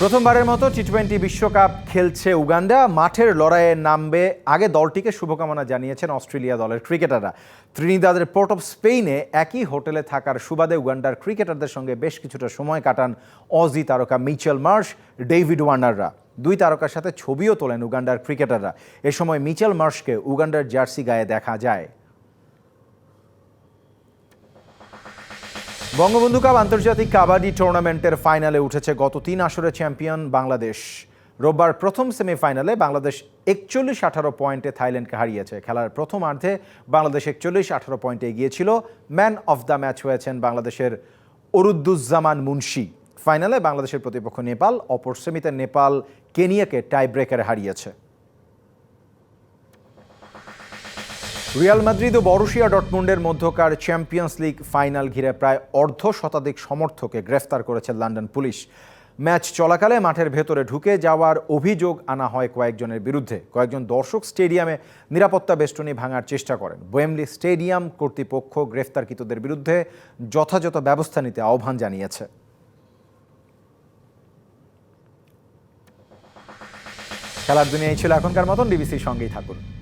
প্রথমবারের মতো T twenty বিশ্বকাপ খেলছে উগান্ডা। মাঠের লড়াইয়ে নামবে আগে দলটিকে শুভকামনা জানিয়েছেন অস্ট্রেলিয়া দলের ক্রিকেটাররা। ত্রিনিদাদের পোর্ট অফ স্পেইনে একই হোটেলে থাকার সুবাদে উগান্ডার ক্রিকেটারদের সঙ্গে বেশ কিছুটা সময় কাটান অজি তারকা মিচেল মার্শ, ডেভিড ওয়ার্নাররা। দুই তারকার সাথে ছবিও তোলেন উগান্ডার ক্রিকেটাররা। এ সময় মিচেল মার্শকে উগান্ডার জার্সি গায়ে দেখা যায়। বঙ্গবন্ধু কাপ আন্তর্জাতিক কাবাডি টুর্নামেন্টের ফাইনালে উঠেছে গত তিন আসরে চ্যাম্পিয়ন বাংলাদেশ। রোববার প্রথম সেমিফাইনালে বাংলাদেশ একচল্লিশ আঠারো পয়েন্টে থাইল্যান্ডকে হারিয়েছে। খেলার প্রথমার্ধে বাংলাদেশ একচল্লিশ আঠারো পয়েন্টে এগিয়ে ছিল ম্যান অফ দ্য ম্যাচ হয়েছেন বাংলাদেশের অরুদ্দুজ্জামান মুন্সি। ফাইনালে বাংলাদেশের প্রতিপক্ষ নেপাল, অপর সেমিতে নেপাল কেনিয়াকে টাই ব্রেকারে হারিয়েছে। রিয়াল মাদ্রিদ ও বরুশিয়া ডটমুন্ডের মধ্যকার চ্যাম্পিয়ন্স লিগ ফাইনাল ঘিরে প্রায় অর্ধ শতাধিক সমর্থককে গ্রেফতার করেছে লন্ডন পুলিশ। ম্যাচ চলাকালে মাঠের ভেতরে ঢুকে যাওয়ার অভিযোগ আনা হয় কয়েকজনের বিরুদ্ধে। কয়েকজন দর্শক স্টেডিয়ামে নিরাপত্তা বেষ্টনী ভাঙার চেষ্টা করেন। ওয়েমলি স্টেডিয়াম কর্তৃপক্ষ গ্রেফতারকৃতদের বিরুদ্ধে যথাযথ ব্যবস্থা নিতে আহ্বান জানিয়েছে। খেলার দুনিয়ায় ছিল এখনকার মতন। ডিবিসির সঙ্গেই থাকুন।